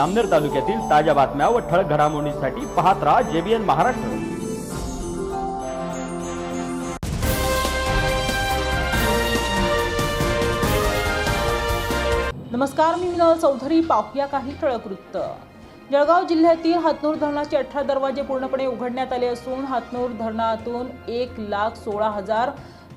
अमनेर तालुक्यातील ताज्या बातम्या व ठळक घडामोडींसाठी पाहत राहा जेबीएन महाराष्ट्र. नमस्कार मी विनोद चौधरी. पाहूया काही ठळक वृत्त. जळगाव जिल्ह्यातील हातनूर धरणाचे अठरा दरवाजे पूर्णपणे उघडण्यात आले असून हातनूर धरणातून एक लाख सोळा हजार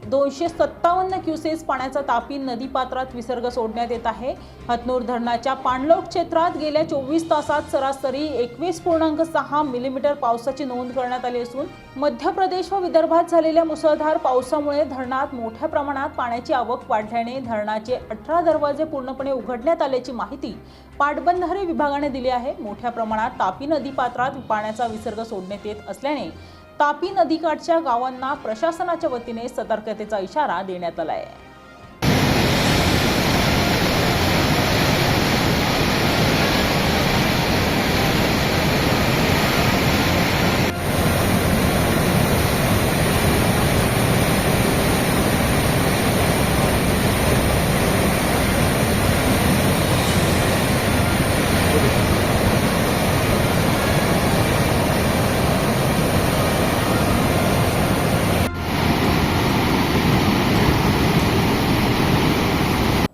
दोनशे सत्तावन्न क्युसेस पाण्याचा तापी नदीपात्रात विसर्ग सोडण्यात येत आहे. हतनूर धरणाच्या पाणलोट क्षेत्रात गेल्या चोवीस तासात सरासरी एकवीस पूर्णांक सहा मिलीमीटर पावसाची नोंद करण्यात आली असून मध्य प्रदेश व विदर्भात झालेल्या मुसळधार पावसामुळे धरणात मोठ्या प्रमाणात पाण्याची आवक वाढल्याने धरणाचे अठरा दरवाजे पूर्णपणे उघडण्यात आल्याची माहिती पाटबंधारे विभागाने दिली आहे. मोठ्या प्रमाणात तापी नदीपात्रात पाण्याचा विसर्ग सोडण्यात येत असल्याने तापी नदीकाठच्या गावांना प्रशासनाच्या वतीने सतर्कतेचा इशारा देण्यात आला आहे